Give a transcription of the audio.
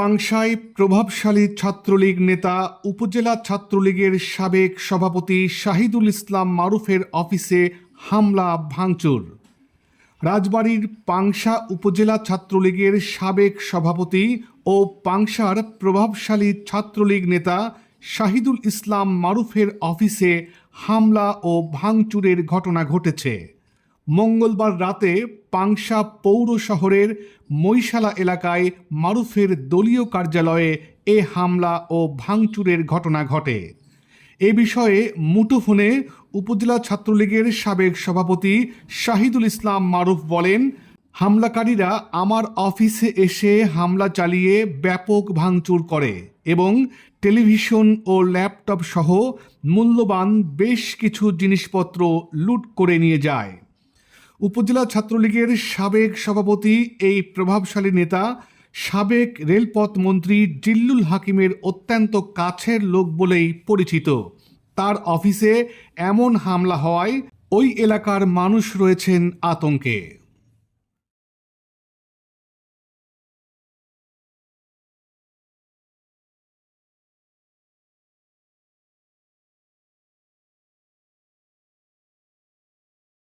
পাংশায় প্রভাবশালী ছাত্রলীগ নেতা, উপজেলা ছাত্রলীগের সাবেক সভাপতি শাহিদুল ইসলাম মারুফের অফিসে হামলা, ভাঙচুর। রাজবাড়ীর পাংশা উপজেলা ছাত্রলীগের সাবেক সভাপতি ও পাংশার প্রভাবশালী ছাত্রলীগ নেতা শাহিদুল ইসলাম মারুফের অফিসে হামলা ও ভাঙচুরের ঘটনা ঘটেছে। মঙ্গলবার রাতে পাংশা পৌর শহরের মৈশালা এলাকায় মারুফের দলীয় কার্যালয়ে এ হামলা ও ভাঙচুরের ঘটনা ঘটে। এ বিষয়ে মুঠোফোনে উপজেলা ছাত্রলীগের সাবেক সভাপতি শাহিদুল ইসলাম মারুফ বলেন, হামলাকারীরা আমার অফিসে এসে হামলা চালিয়ে ব্যাপক ভাঙচুর করে এবং টেলিভিশন ও ল্যাপটপ সহ মূল্যবান বেশ কিছু জিনিসপত্র লুট করে নিয়ে যায়। উপজেলা ছাত্রলীগের সাবেক সভাপতি, এই প্রভাবশালী নেতা, সাবেক রেলপথ মন্ত্রী জিল্লুল হাকিমের অত্যন্ত কাছের লোক বলেই পরিচিত। তার অফিসে এমন হামলা হওয়ায় ওই এলাকার মানুষ রয়েছেন আতঙ্কে।